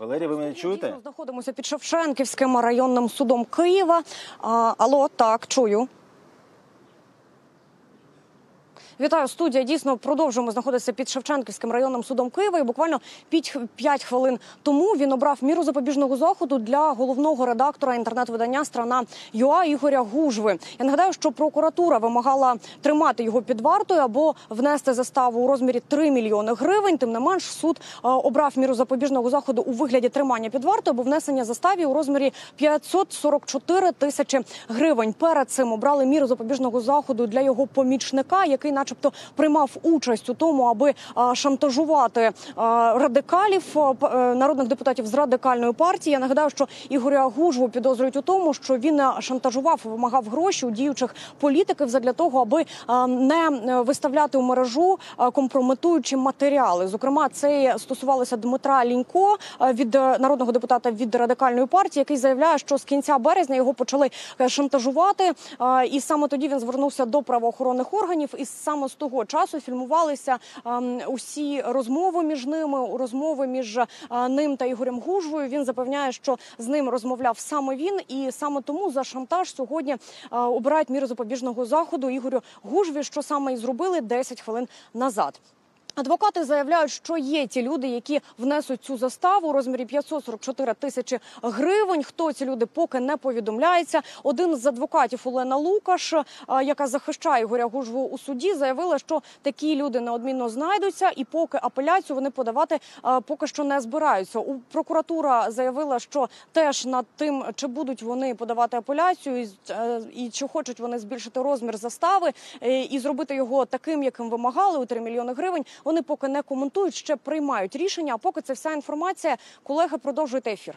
Валерій, ви мене чуєте? Ми знаходимося під Шевченківським районним судом Києва. А, алло, так, чую. Вітаю, студія. Дійсно, продовжуємо знаходитися під Шевченківським районним судом Києва. І буквально 5 хвилин тому він обрав міру запобіжного заходу для головного редактора інтернет-видання Страна ЮА Ігоря Гужви. Я нагадаю, що прокуратура вимагала тримати його під вартою або внести заставу у розмірі 3 мільйони гривень. Тим не менш, суд е, обрав міру запобіжного заходу у вигляді тримання під вартою або внесення заставі у розмірі 544 тисячі гривень. Перед цим обрали міру запобіжного заходу для його помічника, який, начебто, приймав участь у тому, аби шантажувати радикалів а, п- е, народних депутатів з радикальної партії. Я нагадаю, що Ігоря Гужву підозрюють у тому, що він е, шантажував, вимагав гроші у діючих політиків задля того, аби не е, виставляти у мережу компрометуючі матеріали. Зокрема, це стосувалося Дмитра Лінько е, від е, народного депутата від радикальної партії, який заявляє, що з кінця березня його почали е, шантажувати. Е, І саме тоді він звернувся до правоохоронних органів. І саме з того часу фільмувалися ем, усі розмови між ними, розмови між е, ним та Ігорем Гужвою. Він запевняє, що з ним розмовляв саме він, і саме тому за шантаж сьогодні е, обирають міру запобіжного заходу Ігорю Гужві, що саме і зробили 10 хвилин назад. Адвокати заявляють, що є ті люди, які внесуть цю заставу у розмірі 544 тисячі гривень. Хто ці люди поки не повідомляється. Один з адвокатів Олена Лукаш, е, яка захищає Ігоря Гужву у суді, заявила, що такі люди неодмінно знайдуться, і поки апеляцію вони подавати е, поки що не збираються. У прокуратура заявила, що теж над тим, чи будуть вони подавати апеляцію, і, е, чи хочуть вони збільшити розмір застави і зробити його таким, яким вимагали у 3 мільйони гривень. Вони поки не коментують, ще приймають рішення. А поки це вся інформація. Колеги, продовжуйте ефір.